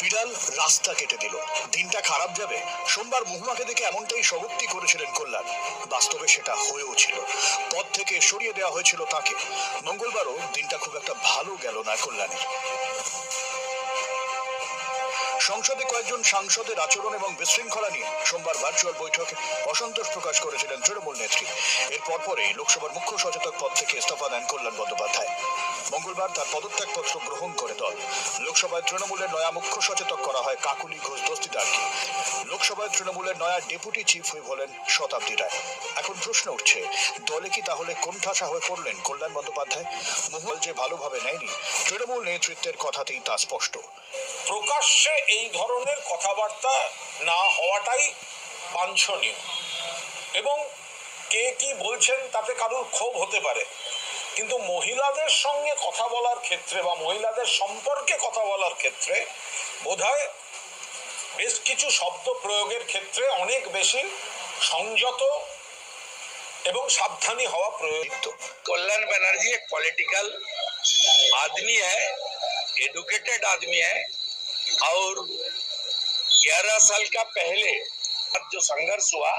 বিড়াল রাস্তা কেটে দিল। দিনটা খারাপ যাবে। সোমবার মহুমাকে দেখে এমনটাই স্বভক্তি করেছিলেন কল্যাণ। বাস্তবে সেটা হয়েও ছিল। পথ থেকে সরিয়ে দেওয়া হয়েছিল তাকে। মঙ্গলবারও দিনটা খুব একটা ভালো গেল না কল্যাণের। সংসদে কয়েকজন সাংসদের আচরণ এবং বিশৃঙ্খলা নিয়ে সোমবার ভার্চুয়াল বৈঠকে অসন্তোষ প্রকাশ করেছিলেন তৃণমূল নেত্রী। এর পরপরে লোকসভার মুখ্য সচেতক পদ থেকে ইস্তফা দেন কল্যাণ বন্দ্যোপাধ্যায়। মঙ্গলবার তার পদত্যাগপত্র গ্রহণ করে দল। লোকসভায় তৃণমূলের নয়া মুখ্য সচেতক করা হয় কাকুলি ঘোষ দস্তিদারকে। লোকসভায় তৃণমূলের নয়া ডেপুটি চিফ হয়ে বলেন শতাব্দী রায়। এখন প্রশ্ন উঠছে, দলে কি তাহলে কোণঠাসা হয়ে পড়লেন কল্যাণ বন্দ্যোপাধ্যায়? মহল যে ভালোভাবে নেয়নি, তৃণমূল নেতৃত্বের কথাতেই তা স্পষ্ট। প্রকাশ্যে এই ধরনের কথাবার্তা না হওয়াটাই বাঞ্ছনীয়। এবং কে কি বলছেন তাতে কারুর ক্ষোভ হতে পারে। কিন্তু মহিলাদের সঙ্গে কথা বলার ক্ষেত্রে বা মহিলাদের সম্পর্কে কথা বলার ক্ষেত্রে বোধহয় বেশ কিছু শব্দ প্রয়োগের ক্ষেত্রে অনেক বেশি সংযত এবং সাবধানী হওয়া প্রয়োজন দীপ্ত कल्याण बनर्जी एक पॉलिटिकल आदमी है एडुकेटेड आदमी है और 11 साल का पहले जो संघर्ष हुआ